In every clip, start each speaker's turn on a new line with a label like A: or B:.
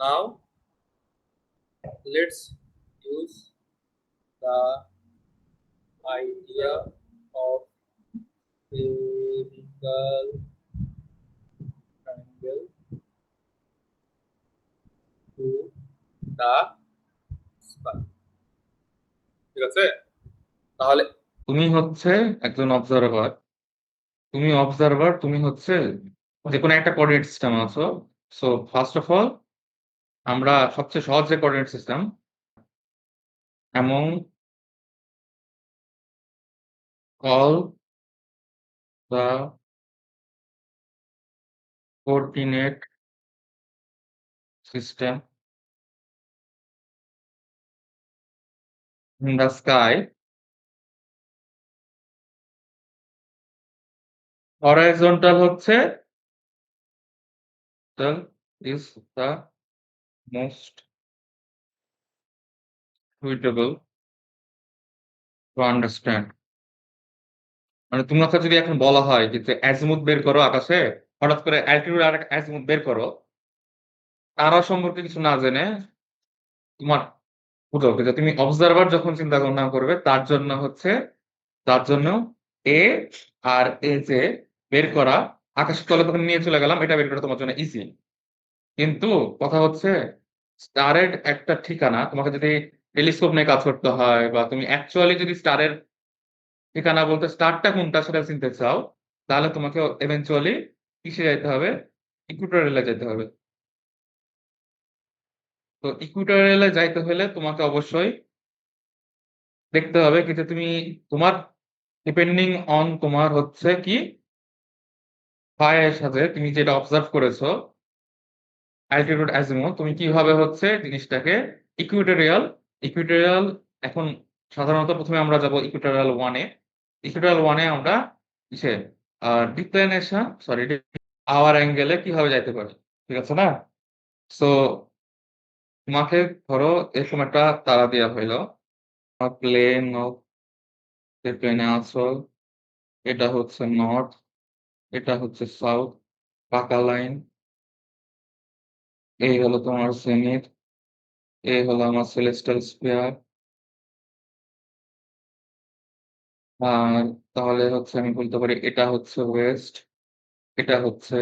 A: now, let's use the idea of single triangle to the spine. ঠিক আছে? তাহলে
B: তুমি হচ্ছে একজন অবজারভার তুমি অবজারভার তুমি হচ্ছে যে কোনো একটা কোঅর্ডিনেট সিস্টেম আছো। সো ফার্স্ট অফ অল আমরা সবচেয়ে সহজ যে কোঅর্ডিনেট সিস্টেম এমন call the coordinate system in the sky horizontal হচ্ছে is most suitable to understand. মানে তোমাকে যদি এখন বলা হয় যে অ্যাজিমুথ বের করো আকাশে, হঠাৎ করে অ্যালটিটিউড আর অ্যাজিমুথ বের করো, তারা সম্পর্কে কিছু না জেনে তোমার বুঝো যে তুমি অবজারভার যখন চিন্তা ভাবনা করবে, তার জন্য হচ্ছে, তার জন্য এ আর এ যে বের করা, আকাশের তলে তখন নিয়ে চলে গেলাম, এটা বের করা তোমার জন্য ইজি কিন্তু কথা হচ্ছে, স্টারের একটা ঠিকানা, তোমাকে যদি টেলিস্কোপ নিয়ে কাজ করতে হয় বা তুমি অ্যাকচুয়ালি যদি স্টারের ঠিকানা বলতে স্টারটা কোনটা সেটা চিনতে চাও, তাহলে তোমাকে এভেনচুয়ালি কিসে যাইতে হবে? ইকুইটোরিয়ালে যেতে হবে। তো ইকুইটোরিয়ালে যাইতে হলে তোমাকে অবশ্যই দেখতে হবে কিন্তু তুমি, তোমার ডিপেন্ডিং অন তোমার হচ্ছে কি ফায়ের সাথে তুমি যেটা অবজার্ভ করেছ অ্যালটিটিউড অ্যাজিমুথ তুমি কীভাবে হচ্ছে জিনিসটাকে ইকুইটোরিয়াল ইকুইটোরিয়াল এখন সাধারণত প্রথমে আমরা যাব ইকুইটোরিয়াল ওয়ানে ইকুইটোরিয়াল ওয়ানে আমরা কিসে ডিক্লাইনেশন সরি আওয়ার অ্যাঙ্গেলে কীভাবে যাইতে পারি, ঠিক আছে না? সো তোমাকে ধরো এরকম একটা তারা দেওয়া হইল প্লেন অফ প্লেনে আছো এটা হচ্ছে নর্থ এটা হচ্ছে সাউথ পাকা লাইন এই হলো তোমার জেনিথ এই হলো আমার সেলেস্টাল স্পেয়ার আর তাহলে হচ্ছে আমি বলতে পারি এটা হচ্ছে ওয়েস্ট এটা হচ্ছে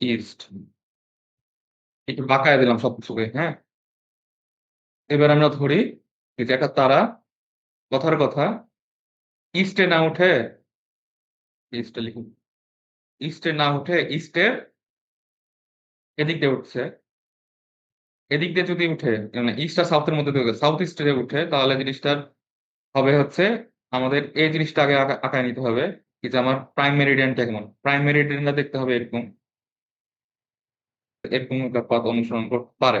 B: ইস্ট একটু বাঁকায় দিলাম সবকিছুকে হ্যাঁ? এবার আমরা ধরি যে একটা তারা, কথার কথা ইস্টে না উঠে ইস্টে লিখুন ইস্টে না উঠে ইস্টের এদিক দিয়ে উঠছে। এদিক দিয়ে যদি উঠে মানে ইস্ট আর সাউথের মধ্যে দিয়ে সাউথ ইস্টে উঠে, তাহলে জিনিসটার হবে হচ্ছে আমাদের এই জিনিসটা আগে আঁকায় নিতে হবে কি যে আমার প্রাইম মেরিডিয়ানটা কেমন। প্রাইম মেরিডিয়ানটা দেখতে হবে এরকম। এরকম পথ অনুসরণ করতে পারে।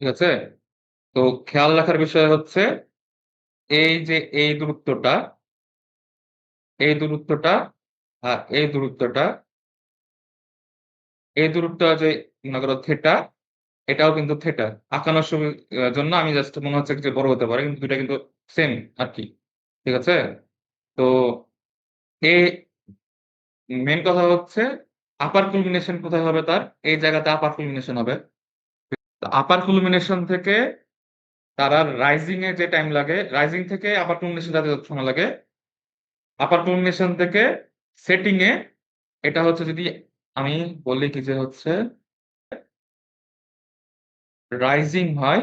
B: ঠিক আছে? তো খেয়াল রাখার বিষয় হচ্ছে এই যে এই দূরত্বটা এই দূরত্বটা আর এই দূরত্বটা, এই দূরত্ব যে মনে করো থেটা এটাও কিন্তু থেটা আঁকানোর জন্য আমি জাস্ট মনে হচ্ছে যে বড় হতে পারে, কিন্তু দুইটা কিন্তু সেম আর কি ঠিক আছে? তো এই মেন কথা হচ্ছে আপার কুলমিনেশন কোথায় হবে তার? এই জায়গাতে আপার কুলমিনেশন হবে। আপার কুলমিনেশন থেকে তারা রাইজিং এ যে টাইম লাগে রাইজিং থেকে আপার কুলমিনেশন যাতে সময় লাগে আপার কুলমিনেশন থেকে সেটিং এ এটা হচ্ছে যদি আমি বলি কি যে হচ্ছে রাইজিং হয়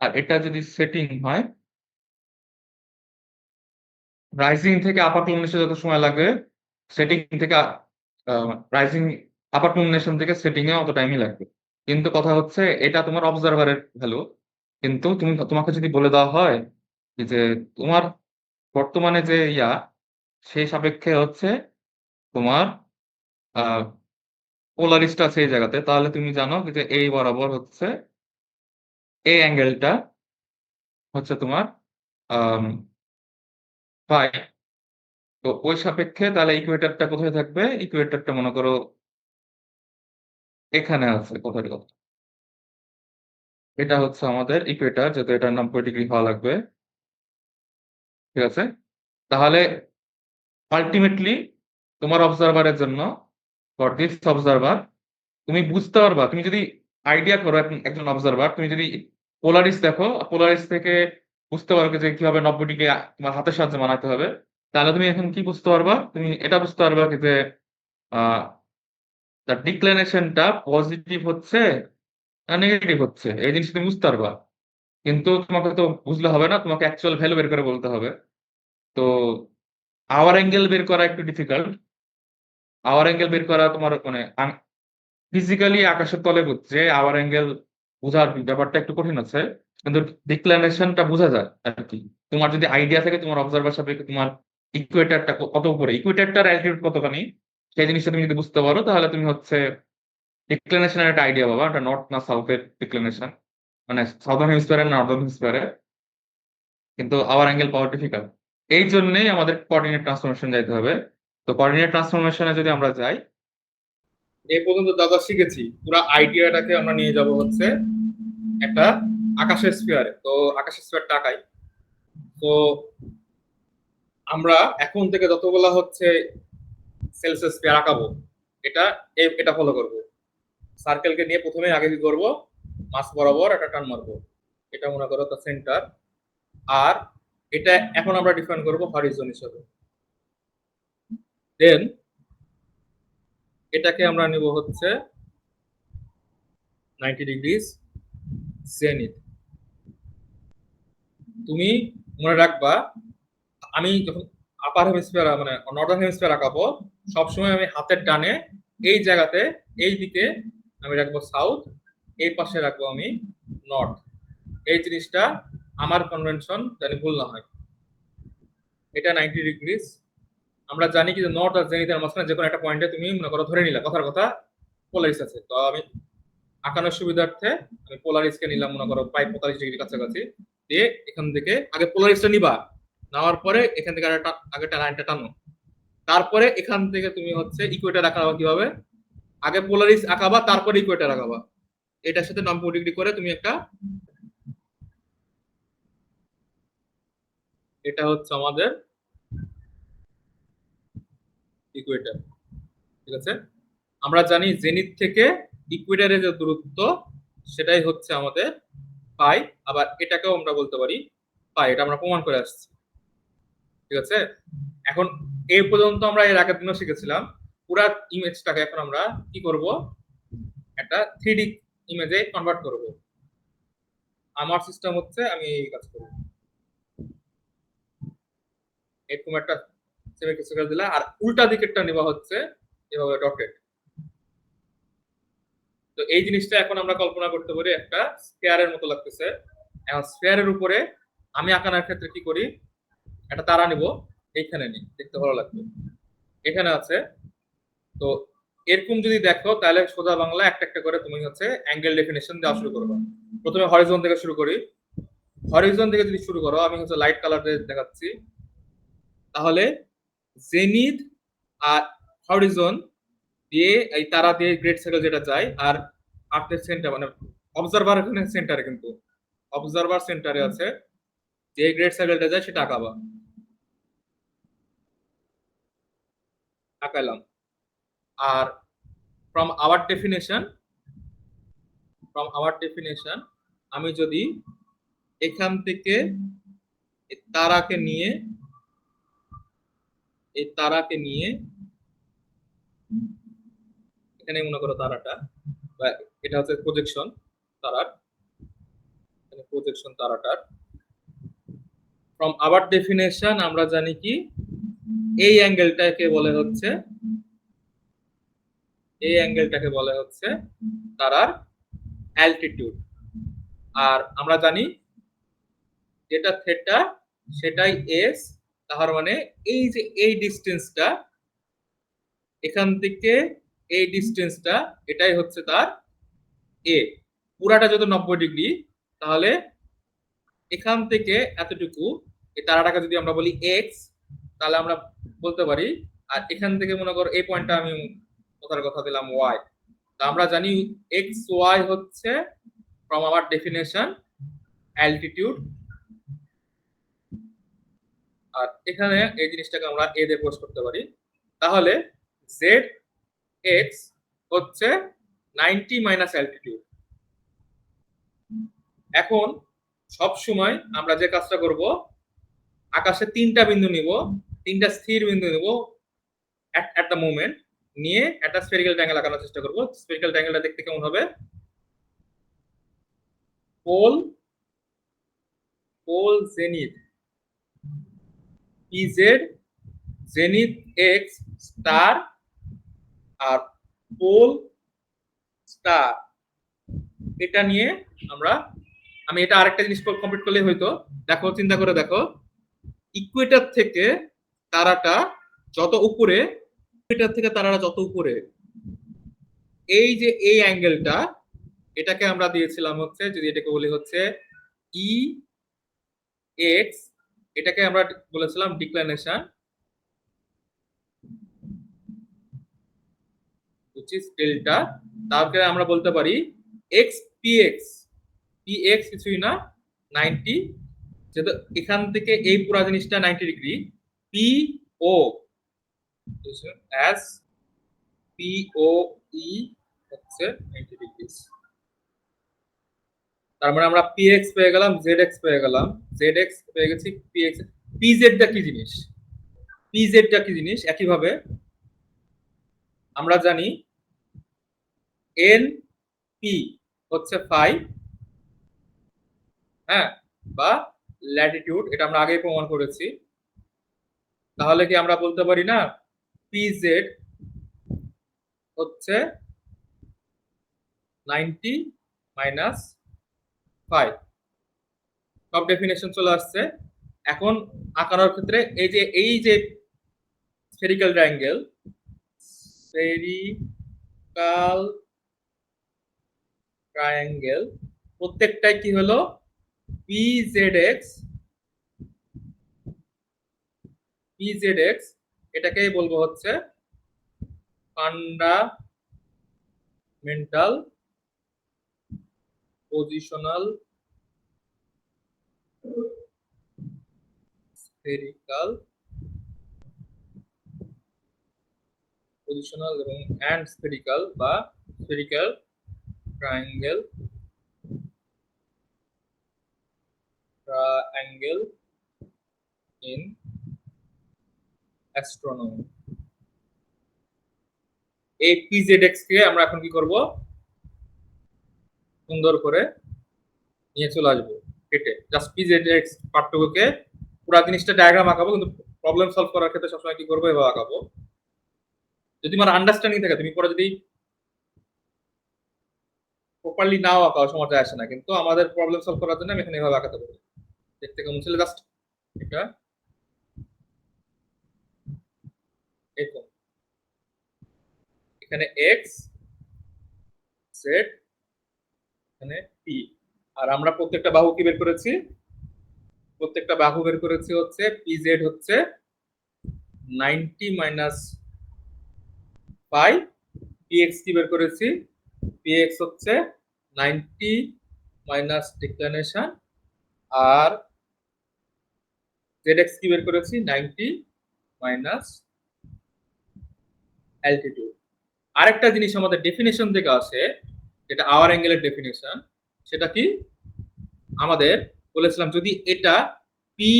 B: আর এটা যদি সেটিং হয় রাইজিং থেকে আপার কুলমিনেশন যত সময় লাগবে সেটিং থেকে রাইজিং আপার কুলমিনেশন থেকে সেটিং এ অত টাইমই লাগবে। কিন্তু কথা হচ্ছে এটা তোমার অবজারভারের ভ্যালু কিন্তু তুমি তোমাকে যদি বলে দেওয়া হয় যে তোমার বর্তমানে যে ইয়া, সেই সাপেক্ষে হচ্ছে তোমার পোলারিস্ট আছে এই জায়গাতে, তাহলে তুমি জানো যে এই বরাবর হচ্ছে এই অ্যাঙ্গেলটা হচ্ছে তোমার ফাই। তো ওই সাপেক্ষে তাহলে ইকুয়েটারটা কোথায় থাকবে? ইকুয়েটারটা মনে করো এখানে আছে কোথায় কথা। এটা হচ্ছে আমাদের ইকুয়েটার যেহেতু এটার নব্বই ডিগ্রি হওয়া লাগবে। ঠিক আছে? তাহলে আলটিমেটলি তোমার অবজারভারের জন্য ফর দিস অবজারভার তুমি বুঝতে পারবা, তুমি যদি আইডিয়া করো একজন অবজারভার তুমি যদি পোলারিস দেখো পোলারিস থেকে বুঝতে পারবে যে কীভাবে নব্বই ডিগ্রি তোমার হাতের সাহায্যে বানাতে হবে, তাহলে তুমি এখন কি বুঝতে পারবা? তুমি এটা বুঝতে পারবা যে তার ডিক্লারেশনটা পজিটিভ হচ্ছে না নেগেটিভ হচ্ছে? এই জিনিস তুমি বুঝতে পারবা। কিন্তু তোমাকে তো বুঝলে হবে না, তোমাকে অ্যাকচুয়াল ভ্যালু বের করে বলতে হবে। তো আওয়ার অ্যাঙ্গেল বের করা একটু ডিফিকাল্ট আওয়ার অ্যাঙ্গেল বের করা তোমার মানে ফিজিক্যালি আকাশের তলে বুঝছে আওয়ার অ্যাঙ্গেল বোঝার ব্যাপারটা একটু কঠিন আছে, কিন্তু ডিক্লারেশনটা বোঝা যায় আর কি তোমার যদি আইডিয়া থাকে, তোমার অবজারভার সাপেক্ষে তোমার ইকুয়েটারটা কত উপরে? ইকুয়েটারটার অ্যালটিটিউড কতখানি? সেই জিনিসটা তুমি যদি বুঝতে পারো, তাহলে তুমি হচ্ছে ডিক্লারেশনের একটা আইডিয়া পাবা এটা নর্থ না সাউথের ডিক্লারেশন মানে সাউদার্ন হেমিস্ফিয়ারে না নর্দার্ন হেমিস্ফিয়ারে কিন্তু আওয়ার অ্যাঙ্গেল পাওয়া ডিফিকাল্ট এই জন্যই আমাদের কোঅর্ডিনেট ট্রান্সফরমেশন যাইতে হবে। তো কোঅর্ডিনেট ট্রান্সফরমেশনে যদি আমরা যাই,
A: এ পর্যন্ত দাদা শিখেছি, পুরো আইডিয়াটাকে আমরা নিয়ে যাব হচ্ছে একটা আকাশের স্পিয়ারে তো আকাশের স্পিয়ারটা টাকাই তো আমরা এখন থেকে যতগুলা হচ্ছে সেলসিয়াস স্পিয়ার আঁকাবো, এটা এটা ফলো করব। সার্কেলকে নিয়ে প্রথমে আগে কি করব? মাছ বরাবর একটা টান মারবো। এটা মনে করো তার সেন্টার আর এটা এখন আমরা ডিফাইন করব হরিজন হিসেবে। দেন এটাকে আমরা নিব হচ্ছে নাইনটি ডিগ্রিজ জেনিথ তুমি মনে রাখবা, আমি যখন আপার হেমিস্ফিয়ার মানে নর্দার্ন হেমিস্ফিয়ার আঁকাবো, সবসময় আমি হাতের ডানে এই জায়গাতে, এই দিকে আমি রাখব সাউথ এই পাশে রাখব আমি নর্থ এই জিনিসটা আমার কনভেনশন জানি ভুল না হয়। এটা নাইনটি ডিগ্রিজ আমরা জানি কি যে নর্থ আর জেনিথের মাঝখানে যে কোনো একটা পয়েন্টে তুমি মনে করো ধরে নিলা, কথার কথা পোলারিস আছে। তো আমি আঁকানোর সুবিধার্থে আমি পোলারিসকে নিলাম মনে করো প্রায় পঁয়তাল্লিশ ডিগ্রি কাছাকাছি। দিয়ে এখান থেকে আগে পোলারিসটা নিবা, নেওয়ার পরে এখান থেকে আগে লাইনটা টানো। তারপরে এখান থেকে তুমি হচ্ছে ইকুয়েটার আঁকাবা কীভাবে? আগে পোলারিস আঁকাবা, তারপরে ইকুয়েটার আঁকাবা। এটার সাথে নব্বই ডিগ্রি করে তুমি একটা এটা হচ্ছে আমাদের ইকুয়েটার ঠিক আছে? আমরা জানি জেনিথ থেকে ইকুয়েটারের যে দূরত্ব, সেটাই হচ্ছে আমাদের পাই, আবার এটাকেও আমরা বলতে পারি পাই, এটা আমরা প্রমাণ করে আসছি। ঠিক আছে? এখন এই পর্যন্ত আমরা এর আগের দিনও শিখেছিলাম, পুরা ইমেজটাকে এখন আমরা কি করব? একটা থ্রি ইমেজে কনভার্ট করব। আমার সিস্টেম হচ্ছে আমি এই কাজ করব। এরকম একটা সেমিক্রিস্টাল দিলা, আর উল্টা দিকেরটা নেওয়া হচ্ছে এভাবে ডটেড তো এই জিনিসটা এখন আমরা কল্পনা করতে পারি একটা স্পেয়ারের মতো লাগতেছে। এখন স্পেয়ারের উপরে আমি আঁকানোর ক্ষেত্রে কি করি? একটা তারা নিব, এইখানে নিই, দেখতে ভালো লাগবে। এখানে আছে, তো এরকম যদি দেখো, তাহলে সোজা বাংলা একটা একটা করে তুমি হচ্ছে অ্যাঙ্গেল ডেফিনেশন দেওয়া শুরু করবে। প্রথমে হরিজন থেকে শুরু করি। হরিজন থেকে যদি শুরু করো, আমি হচ্ছে লাইট কালার দিয়ে দেখাচ্ছি। তাহলে জেনিথ আর হরিজন দিয়ে এই তারা দিয়ে গ্রেট সার্কেল যেটা যায় আর আর্থের সেন্টার মানে অবজারভার সেন্টারে কিন্তু অবজারভার সেন্টারে আছে, যে গ্রেট সার্কেলটা যায় সেটা আঁকাবা। আঁকাইলাম। আর from our definition from our definition আমি যদি এখান থেকে তারাকে নিয়ে এই তারাকে নিয়ে এখানে মনে করো তারাটা, বা এটা হচ্ছে প্রজেকশন তারার, এখানে প্রজেকশন তারাটার। ফ্রম আওয়ার ডেফিনেশন আমরা জানি কি, এই অ্যাঙ্গেলটাকে বলে হচ্ছে, এই অ্যাঙ্গেলটাকে বলে হচ্ছে তারার অ্যালটিটিউড আর আমরা জানি যেটা থেটা সেটাই এস তার মানে এই যে এই ডিস্টেন্সটা এখান থেকে এই ডিস্টেন্সটা এটাই হচ্ছে তার এ পুরাটা যত নব্বই ডিগ্রি, তাহলে এখান থেকে এতটুকু, এই তারাটাকে যদি আমরা বলি এক্স তাহলে আমরা বলতে পারি, আর এখান থেকে মনে করো এই পয়েন্টটা আমি কথার কথা দিলাম ওয়াই তা আমরা জানি এক্স ওয়াই হচ্ছে ফ্রম আওয়ার ডেফিনেশন অ্যালটিটিউড আর এখানে এই জিনিসটাকে আমরা এ দিয়ে পোস্ট করতে পারি। তাহলে জেড এক্স হচ্ছে নাইনটি মাইনাস অ্যালটিটিউড এখন সব সময় আমরা যে কাজটা করব, আকাশে তিনটা বিন্দু নিব, তিনটা স্থির বিন্দু নিব অ্যাট দ্য মোমেন্ট নিয়ে একটা স্ফেরিক্যাল ট্যাঙ্গেল আঁকানোর চেষ্টা করব। স্ফেরিক্যাল ট্যাঙ্গেলটা দেখতে কেমন হবে? Pole pole zenith PZ zenith X, star আর পোল স্টার। এটা নিয়ে আমরা, আমি এটা আরেকটা জিনিস কমপ্লিট করলে হয়তো। দেখো, চিন্তা করে দেখো। ইকুয়েটার থেকে তারাটা যত উপরে ইকুয়েটার থেকে তারাটা যত উপরে, এই যে এই অ্যাঙ্গেলটা এটাকে আমরা দিয়েছিলাম হচ্ছে, যদি এটাকে বলি হচ্ছে ই এক্স এটাকে আমরা বলেছিলাম is delta, তারপরে আমরা বলতে পারি x px px কিছুই না 90 যেহেতু এখান থেকে এই পুরো জিনিসটা 90 degree p o as p o e হচ্ছে 90 ডিগ্রি তার মানে আমরা px পেয়ে গেলাম zx পেয়ে গেলাম। Zx পেয়ে গেছি px pz টা কি জিনিস? Pz টা কি জিনিস? একইভাবে আমরা জানি এন পি হচ্ছে ফাইভ হ্যাঁ বা ল্যাটিটিউড এটা আমরা আগেই প্রমাণ করেছি। তাহলে কি আমরা বলতে পারি না? পি জেড হচ্ছে নাইনটি মাইনাস ফাইভ সব ডেফিনেশন চলে আসছে। এখন আঁকানোর ক্ষেত্রে এই যে এই যে স্ফেরিক্যাল ট্রায়াঙ্গেল স্ফেরিক্যাল ট্রায়াঙ্গেল প্রত্যেকটাই কি হলো? P Z X P Z X এটাকেই বলব হচ্ছে ফান্ডামেন্টাল পজিশনাল স্ফেরিক্যাল পজিশনাল এবং অ্যান্ড স্ফেরিক্যাল বা spherical triangle triangle in astronomy. এই pzx কে আমরা এখন কি করব? সুন্দর করে নিয়ে চলে আসব, কেটে। জাস্ট pzx পার্টটুকুকে পুরো জিনিসটা ডায়াগ্রাম আঁকাবো, কিন্তু প্রবলেম সলভ করার ক্ষেত্রে সবসময় কি করব, এভাবে আঁকাবো। যদি আমার আন্ডারস্ট্যান্ডিং থাকে, তুমি পরে যদি প্রপারলি নাও আঁকাও, সমস্যা আসে না। কিন্তু আমাদের প্রবলেম সলভ করার জন্য আমি এখানে এভাবে আঁকাতে পারি। দেখতে কেমন ছিল? জাস্ট এটা। এখানে এক্স জেড এখানে পি আর আমরা প্রত্যেকটা বাহু কি বের করেছি? প্রত্যেকটা বাহু বের করেছি হচ্ছে পি জেড হচ্ছে ninety minus five P X কি বের করেছি? Px হচ্ছে 90 মাইনাস ডিক্লাইনেশন আর zx কি বের করেছি? 90 মাইনাস অ্যালটিটিউড। আরেকটা জিনিস আমাদের ডেফিনেশন থেকে আসে যেটা আওয়ার অ্যাঙ্গেলের ডেফিনেশন সেটা কি? আমাদের বলেছিলাম যদি এটা P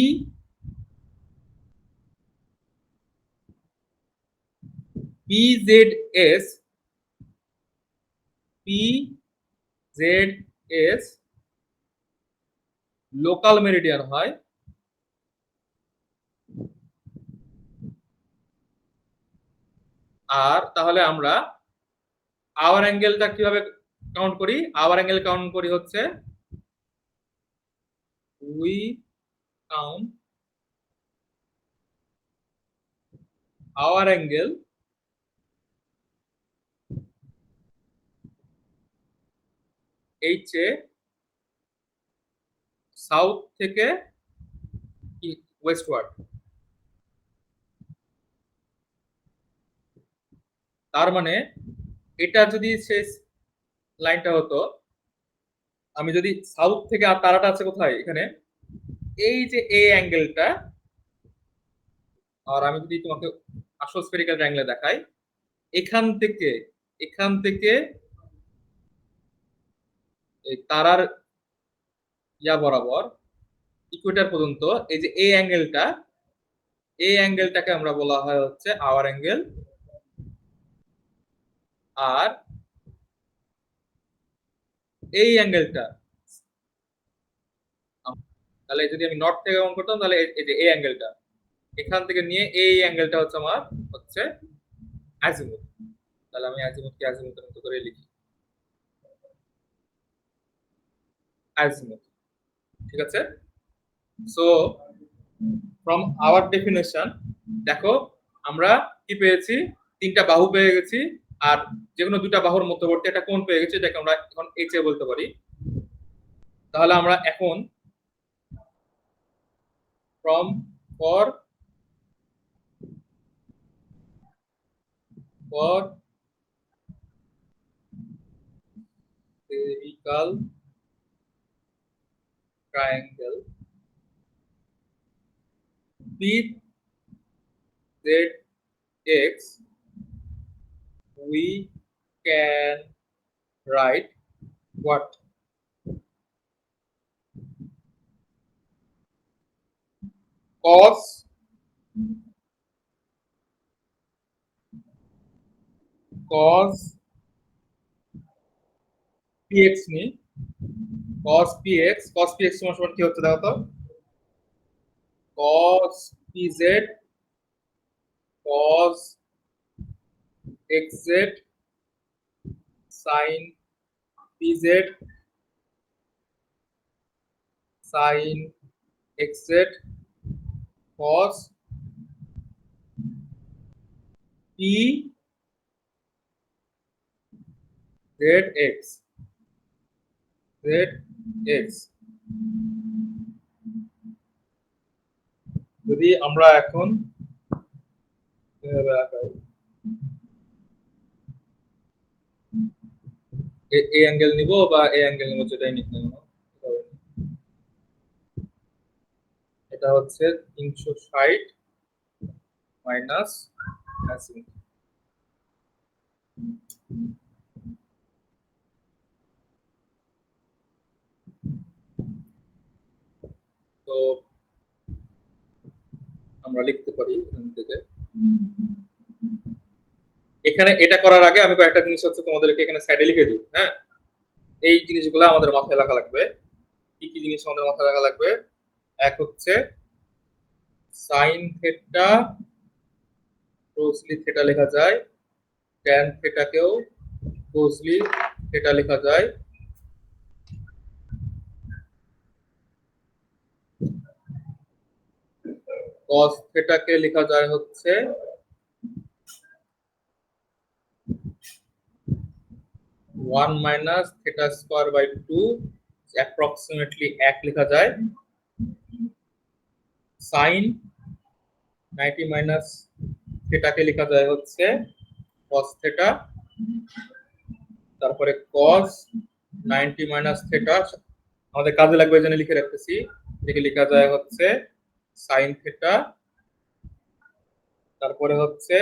A: P Z S P Z S local meridian হয়, আর তাহলে আমরা আওয়ার অ্যাঙ্গেলটা কীভাবে কাউন্ট করি আওয়ার অ্যাঙ্গেল কাউন্ট করি হচ্ছে উই কাউন্ট আওয়ার অ্যাঙ্গেল এইচে সাউথ থেকে ওয়েস্টওয়ার্ড তার মানে এটা যদি শেষ লাইনটা হতো, আমি যদি সাউথ থেকে আর তারাটা আছে কোথায়? এখানে। এই যে এ অ্যাঙ্গেলটা আর আমি যদি তোমাকে আসল স্ফেরিক্যাল ট্রায়াঙ্গেলে দেখাই, এখান থেকে এখান থেকে এই তারার ইয়া বরাবর ইকুয়েটার পর্যন্ত, এই যে এই অ্যাঙ্গেলটা এই অ্যাঙ্গেলটাকে আমরা বলা হয় হচ্ছে আওয়ার অ্যাঙ্গেল আর এই অ্যাঙ্গেলটা তাহলে যদি আমি নর্থ থেকে অন করতাম, তাহলে এই- যে এই অ্যাঙ্গেলটা এখান থেকে নিয়ে এই অ্যাঙ্গেলটা হচ্ছে আমার হচ্ছে অ্যাজিমুথ তাহলে আমি অ্যাজিমুথকে অ্যাজিমুথের মতো করে লিখি। অ্যাজিমুথ ঠিক আছে? সো ফ্রম আওয়ার ডেফিনেশন দেখো, আমরা কি পেয়েছি? তিনটা বাহু পেয়ে গেছি। আর যে কোনো দুটা বাহুর মধ্যবর্তী একটা কোণ পেয়ে গেছে, এটাকে আমরা এখন এইচ এ বলতে পারি। তাহলে আমরা এখন from for for triangle with zx we can write what cos cos px নি cos px cos px সমান সমান কি হচ্ছে দেখো তো cos pz cos xz sin pz sin xz cos p zx zx যদি আমরা এখন এভাবে আঁকাই এই অ্যাঙ্গেল নিব বা এই অ্যাঙ্গেল নিব, যেটাই নিক না কেন এভাবে নিই। এটা হচ্ছে তিনশো ষাট মাইনাস তো আমরা লিখতে পারি এখান থেকে এখানে এটা করার আগে আমি কয়েকটা জিনিস হচ্ছে তোমাদেরকে এখানে সাইডে লিখে দিই হ্যাঁ? এই জিনিসগুলো আমাদের মাথায় রাখা লাগবে। কি কি জিনিস আমাদের মাথায় রাখা লাগবে? এক হচ্ছে সাইন থেটা ক্লোজলি থেটা লেখা যায় ট্যান থেটাকেও ক্লোজলি থেটা লেখা যায়। cos থেটাকে লেখা যায় হচ্ছে one minus theta square by two, approximately এক লেখা যায়। সাইন নাইনটি মাইনাস থেটাকে লেখা যায় হচ্ছে cos থেটা। তারপরে cos নাইনটি মাইনাস থেটা, আমাদের কাজে লাগবে জন্য লিখে রাখতেছি। এটাকে লেখা যায় হচ্ছে সাইন থেটা। তারপরে হচ্ছে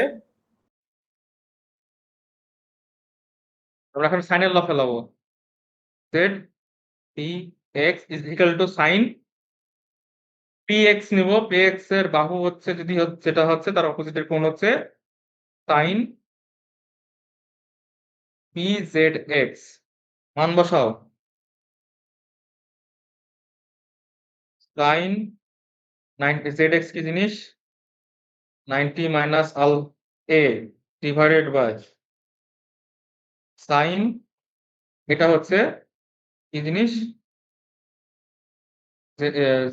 B: আমরা এখন সাইনের law ফেলাবো। Z P X is equal to sine P X নিব। পি এক্সের বাহু হচ্ছে যদি যেটা হচ্ছে তার অপোজিটের কোণ হচ্ছে সাইন পি জেড এক্স মান বসাও। সাইন জেড এক্স কি জিনিস? নাইনটি মাইনাস আল এ ডিভাইডেড বাই সাইন, এটা হচ্ছে কি জিনিস?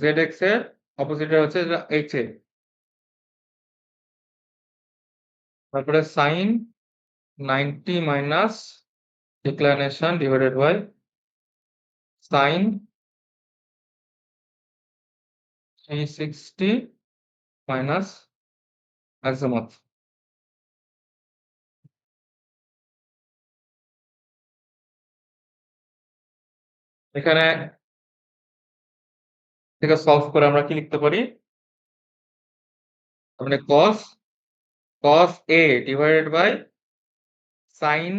B: জেড এক্সের অপোজিটে হচ্ছে এইচ এ তারপরে sine ninety minus declination divided by sine three sixty minus azimuth এখানে থেকে সলভ করে আমরা কি লিখতে পারি? মানে cos cos a divided by sine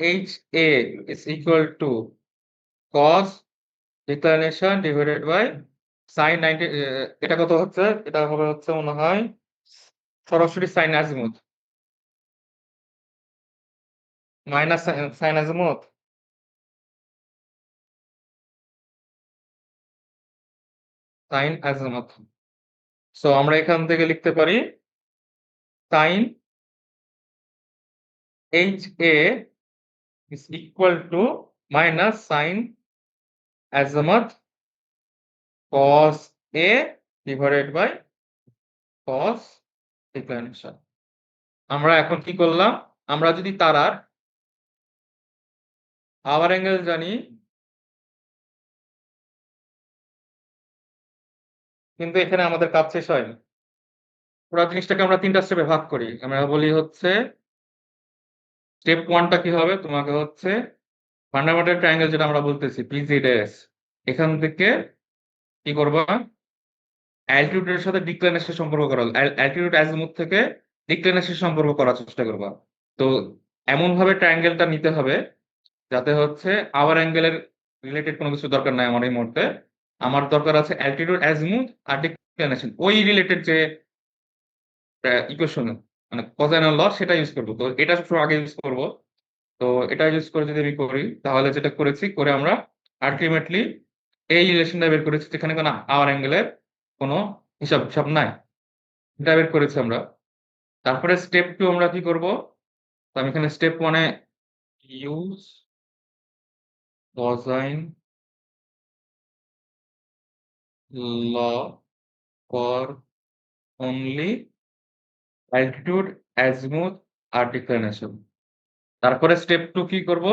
B: H A is equal to cos declaration divided by sine ninety এটা কত হচ্ছে? এটা হবে হচ্ছে মনে হয় সরাসরি sine azimuth minus sine sine azimuth so আমরা এখান থেকে লিখতে পারি sine H A is equal to minus sin azimuth cos A divided by cos declination. আমরা এখন কি করলাম? আমরা যদি তারার আওয়ার অ্যাঙ্গেল জানি কিন্তু এখানে আমাদের কাজ শেষ হয়নি। পুরো জিনিসটাকে আমরা তিনটা স্টেপে ভাগ করি। আমরা বলি হচ্ছে স্টেপ ওয়ানটা কি হবে? তোমাকে হচ্ছে ফান্ডামেন্টাল ট্রায়াঙ্গেল যেটা আমরা বলতেছি পিজিডেস এখান থেকে কি করবা? অ্যালটিটিউডের সাথে ডিক্লাইনেশন সম্পর্ক করা অ্যালটিটিউড অ্যাজিমুথ থেকে ডিক্লাইনেশন সম্পর্ক করার চেষ্টা করবা। তো এমন ভাবে ট্রায়াঙ্গেলটা নিতে হবে, যাতে হচ্ছে আওয়ার অ্যাঙ্গেলের রিলেটেড কোনো কিছু দরকার নাই আমার এই মুহূর্তে। আমার দরকার আছে অ্যালটিটিউড অ্যাজিমুথ আর ডিক্লাইনেশন ওই রিলেটেড যে ইকুয়েশন মানে কজাইনাল ল সেটা ইউজ করব। তো এটা সবসময় আগে ইউজ করব। তো এটা ইউজ করে যদি আমি করি, তাহলে যেটা করেছি, করে আমরা আলটিমেটলি এই রিলেশনটা বের করেছি, যেখানে কোনো আওয়ার অ্যাঙ্গেলের কোনো হিসাব হিসাব নাই। এটা বের করেছি আমরা। তারপরে স্টেপ টু আমরা কি করব? তো আমি এখানে স্টেপ ওয়ানে use cosine law for only, altitude, azimuth আর ডিক্লাইনেশন তারপরে স্টেপ টু কি করব?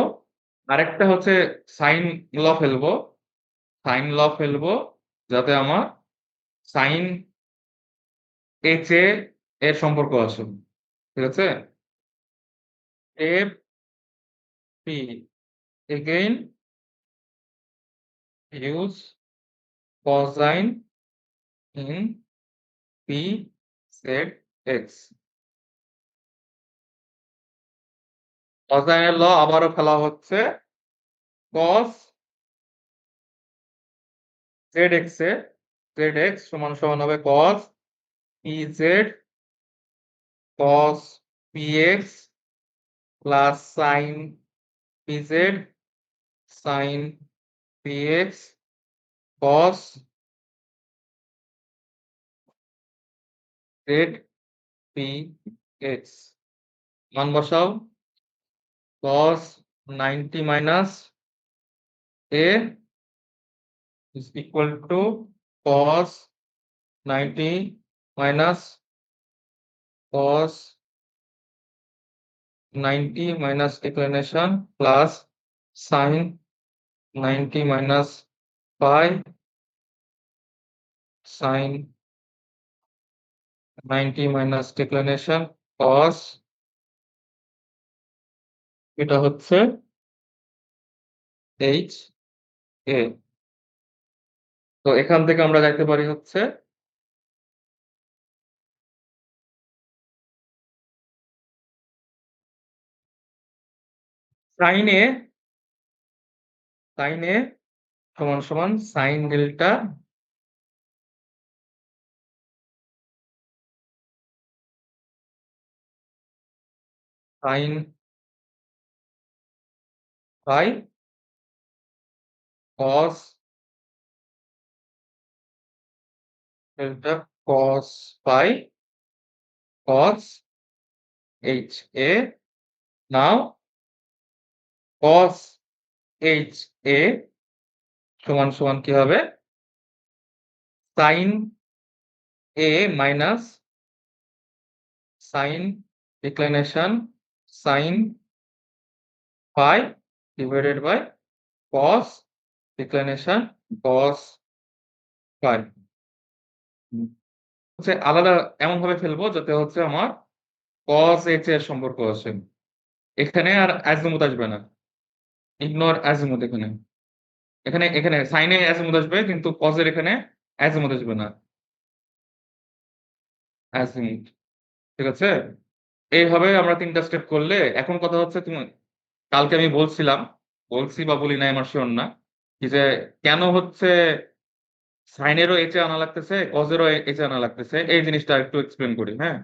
B: আরেকটা হচ্ছে সাইন ল ফেলব। সাইন ল ফেলব যাতে আমার সাইন এইচ এ এর সম্পর্ক আছে। ঠিক আছে? Step P again use cosine in p z x cosine law আবারও ফেলা হচ্ছে cos zx এ zx সমান সমান হবে cos pz cos px plus sin pz sin px cos z px মান বসাও cos 90 minus a is equal to cos 90 minus cos 90 minus declination plus sin 90 minus pi Sin 90 minus declination cos এটা হচ্ছে H এ তো এখান থেকে আমরা যাইতে পারি হচ্ছে সাইন এ সাইন এ সমান সমান sine delta sine pi cos delta cos pi cos h a now cos h a সমান সমান কি হবে sin a minus sin declination sin pi divided by cos declination cos pi হচ্ছে আলাদা এমন ভাবে ফেলব যাতে হচ্ছে আমার cos h এর সম্পর্ক আছে এখানে আর অ্যাজিমুথ আসবে না। ইগনোর অ্যাজিমুথ এখানে। এখানে এখানে সাইনে অ্যাজিমুথ আসবে কিন্তু এর এখানে অ্যাজিমুথ আসবে না। অ্যাজিমুথ ঠিক আছে? এইভাবে আমরা তিনটা স্টেপ করলে, এখন কথা হচ্ছে তুমি, কালকে আমি বলছিলাম, বলছি বা বলি নাই আমার শিওর না যে কেন হচ্ছে সাইনেরও এচে আনা লাগতেছে কজেরও এচে আনা লাগতেছে, এই জিনিসটা একটু এক্সপ্লেন করি হ্যাঁ?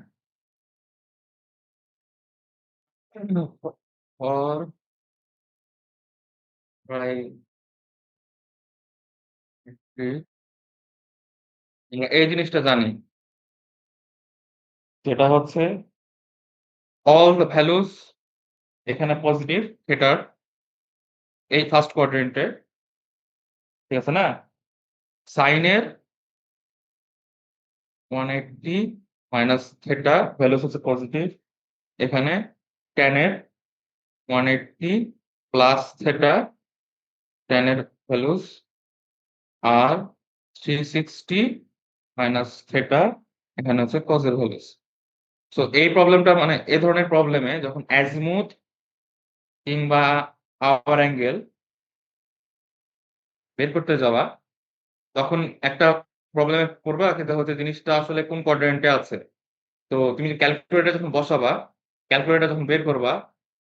B: এই জিনিসটা জানি। যেটা হচ্ছে অল দ্য ভ্যালুস এখানে পজিটিভ থিটার এই ফার্স্ট কোয়াড্রেন্টে ঠিক আছে না? সাইনের one eighty minus theta values হচ্ছে পজিটিভ এখানে ট্যানের ওয়ান এইটটি প্লাস থেটা ট্যানের ভ্যালুস আর থ্রি সিক্সটি মাইনাস থেটা এখানে হচ্ছে কজের ভ্যালুস সো এই প্রবলেমটা মানে এই ধরনের প্রবলেমে যখন অ্যাজিমুথ কিংবা আওয়ার অ্যাঙ্গেল বের করতে যাওয়া, তখন একটা প্রবলেমে পড়বা সেটা হচ্ছে জিনিসটা আসলে কোন কোয়াড্রেন্টে আছে। তো তুমি ক্যালকুলেটর যখন বসাবা ক্যালকুলেটর যখন বের করবা,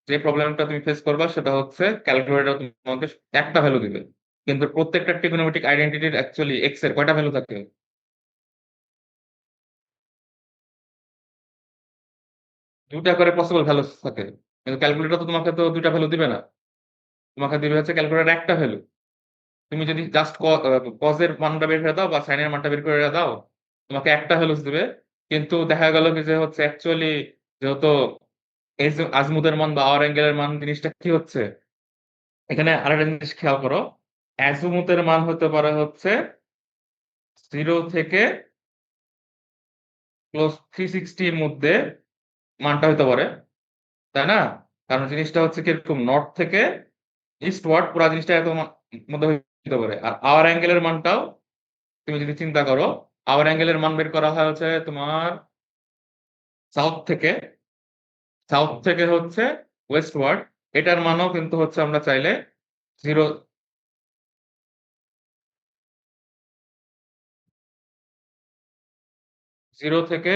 B: যে প্রবলেমটা তুমি ফেস করবা সেটা হচ্ছে ক্যালকুলেটর তোমাকে একটা ভ্যালু দিবে। কিন্তু প্রত্যেকটা ট্রিগোনোমেট্রিক আইডেন্টিটির অ্যাকচুয়ালি এক্সের কয়টা ভ্যালু থাকে? দুটা করে পসিবল ভ্যালু থাকে। কিন্তু ক্যালকুলেটর তো তোমাকে তো দুটা ভ্যালু দিবে না। তোমাকে দিবে হচ্ছে ক্যালকুলেটর একটা ভ্যালু তুমি যদি জাস্ট কজের মানটা বের করে দাও বা সাইনের মানটা বের করে দাও, তোমাকে একটা ভ্যালু দিবে। কিন্তু দেখা গেল কি যে হচ্ছে অ্যাকচুয়ালি যেহেতু আজমুদের মান বা আওয়ার অ্যাঙ্গেলের মান জিনিসটা কি হচ্ছে? এখানে আরেকটা জিনিস খেয়াল করো। অ্যাজুমুতের মান হতে পারে হচ্ছে জিরো থেকে ক্লোজ থ্রি সিক্সটির মধ্যে মানটা হতে পারে, তাই না? কারণ জিনিসটা হচ্ছে কীরকম নর্থ থেকে ইস্ট ওয়ার্ড পুরো জিনিসটা এত মধ্যে হতে পারে। আর আওয়ার অ্যাঙ্গেলের মানটাও তুমি যদি চিন্তা করো আওয়ার অ্যাঙ্গেলের মান বের করা হয় হচ্ছে তোমার সাউথ থেকে সাউথ থেকে হচ্ছে ওয়েস্ট ওয়ার্ড এটার মানও কিন্তু হচ্ছে আমরা চাইলে জিরো জিরো থেকে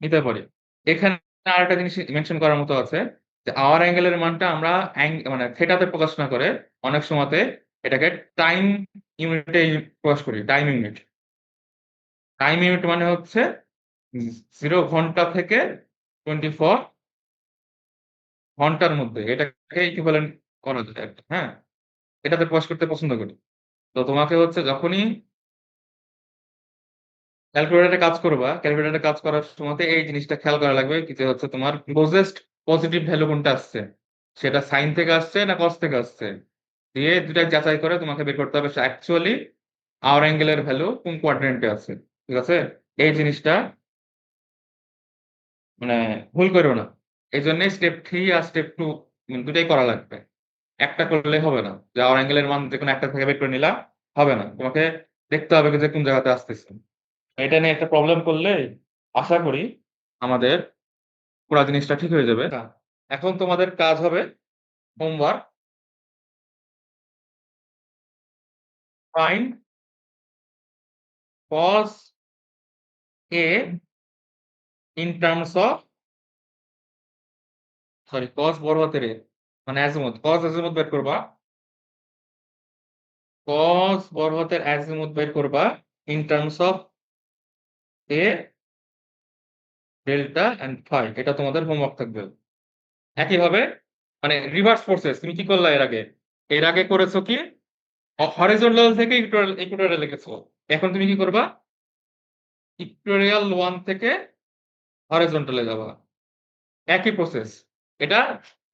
B: নিতে পারি। এখানে আরেকটা জিনিস মেনশন করার মতো আছে যে আওয়ার অ্যাঙ্গেলের মানটা আমরা মানে থেটাতে প্রকাশ না করে অনেক সময়তে এটাকে টাইম ইউনিটে প্রকাশ করি টাইম ইউনিট টাইম ইউনিট মানে হচ্ছে জিরো ঘণ্টা থেকে টোয়েন্টি ফোর ঘণ্টার মধ্যে। এটাকে ইকুইভ্যালেন্ট করা যায়। একটা হ্যাঁ এটাতে প্রকাশ করতে পছন্দ করি। তো তোমাকে হচ্ছে যখনই ক্যালকুলেটরে কাজ করবা ক্যালকুলেটরে কাজ করার সময়তে এই জিনিসটা খেয়াল করা লাগবে যে হচ্ছে তোমার ক্লোজেস্ট পজিটিভ ভ্যালু কোনটা আসছে? সেটা সাইন থেকে আসছে না কস থেকে আসছে? দিয়ে দুটা যাচাই করে তোমাকে বের করতে হবে অ্যাকচুয়ালি আওয়ার অ্যাঙ্গেলের ভ্যালু কোন কোয়াড্রেন্টে আছে, ঠিক আছে? এই জিনিসটা মানে ভুল করো না। এই জন্য স্টেপ থ্রি আর স্টেপ টু দুটাই করা লাগবে। একটা করলে হবে না। যে আওয়ার অ্যাঙ্গেলের মান যে কোনো একটা থেকে বের করে নিলা, হবে না। তোমাকে দেখতে হবে যে কোন জায়গাতে আসতেছে। এটা নিয়ে একটা প্রবলেম করলে আশা করি আমাদের পুরো জিনিসটা ঠিক হয়ে যাবে। এখন তোমাদের কাজ হবে homework find cos a in terms of sorry cos বড় হাতের a মানে অ্যাজিমুথ cos অ্যাজিমুথ বের করবা। cos বড় হাতের অ্যাজিমুথ বের করবা in terms of a delta and phi এটা তোমাদের হোমওয়ার্ক থাকবে। একইভাবে মানে রিভার্স প্রসেস তুমি কি করলা এর আগে? এর আগে করেছ কি? হরিজন্টাল থেকে ইকুয়েটরিয়াল লিখেছো এখন তুমি কি করবা? ইকুয়েটোরিয়াল ওয়ান থেকে হরিজন্টালে যাবা। একই প্রসেস এটা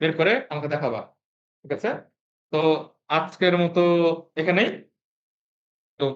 B: বের করে আমাকে দেখাবা, ঠিক আছে? তো আজকের মতো এখানেই। তো